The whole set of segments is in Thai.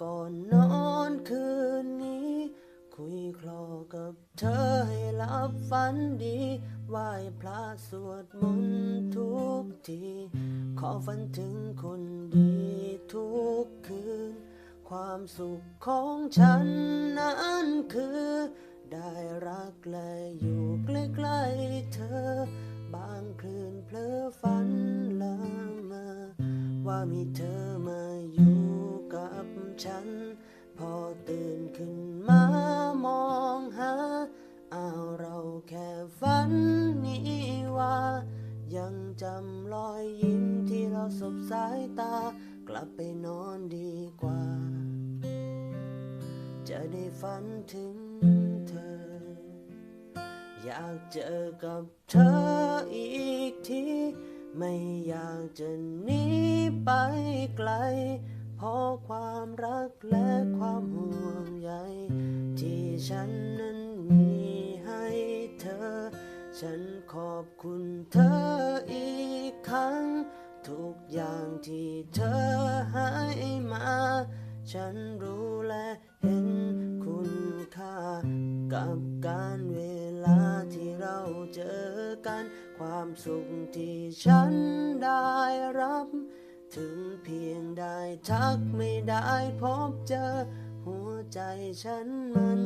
ก่อนนอนคืนนี้ คุยคลอกับเธอให้หลับฝันดีไหว้พระสวดมนต์ทุกที ขอฝันถึงคนดีทุกคืน ความสุขของฉันนั้นคือ ได้รักและอยู่ใกล้ๆเธอ บางคืนเพลอฝันละเมอว่ามีเธอ พอตื่นขึ้นมามองหาอ้าวเราแค่ฝันนี่ว่า ยังจำรอยยิ้มที่เราสบสายตา กลับไปนอนดีกว่า จะได้ฝันถึงเธอ อยากเจอกับเธออีกที ไม่อยากจะหนีไปไกล เพราะความรักและความห่วงใยที่ฉันนั้นมีให้เธอ ฉันขอบคุณเธออีกครั้ง ทุกอย่างที่เธอให้มา ฉันรู้และเห็นคุณค่า กับการเวลาที่เราเจอกัน ความสุขที่ฉันได้รับ ถึง ทักไม่ได้พบเจอ หัวใจฉันมัน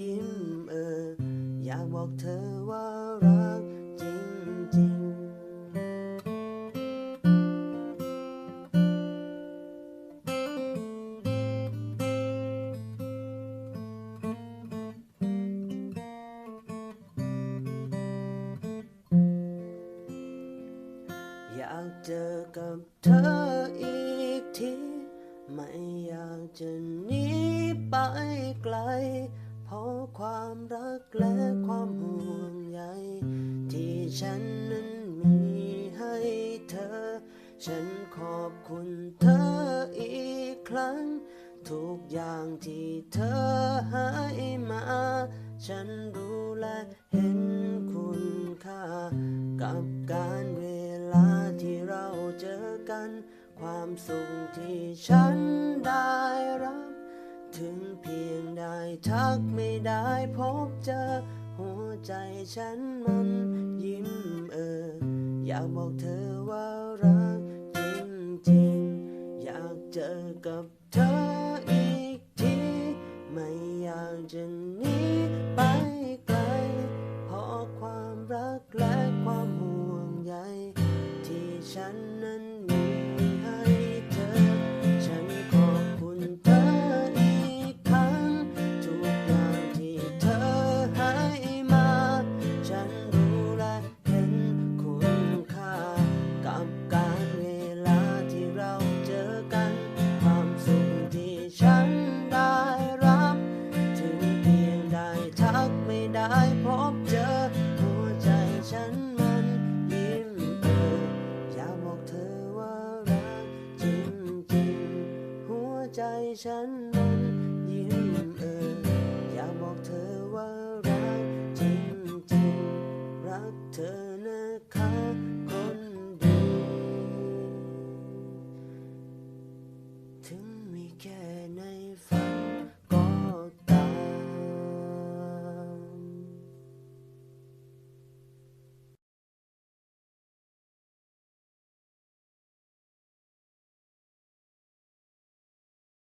ยิ้มเออ อยากบอกเธอว่ารักจริงๆอยากเจอกับเธอ อยากจะหนีไปไกล เพราะความรักและความห่วงใยที่ฉันนั้นมีให้เธอ ฉันขอบคุณเธออีกครั้ง ทุกอย่างที่เธอให้มา ฉันรู้และเห็นคุณค่า กับการเวลาที่เราเจอกัน ความสุขที่ฉันได้รับ ถึงเพียงได้ทักไม่ได้พบเจอ หัวใจฉันมันยิ้มเออ อยากบอกเธอว่ารักจริงๆ อยากเจอกับเธออีกที ไม่อยากจะหนี บเจอหัวใจฉันมันยิ้มเอออยากบอกเธอว่ารักจริงๆหัวใจฉันมันยิ้มเอออยากบอกเธอว่ารักจริงๆรักเธอนะคะคนดีถึงมีแค่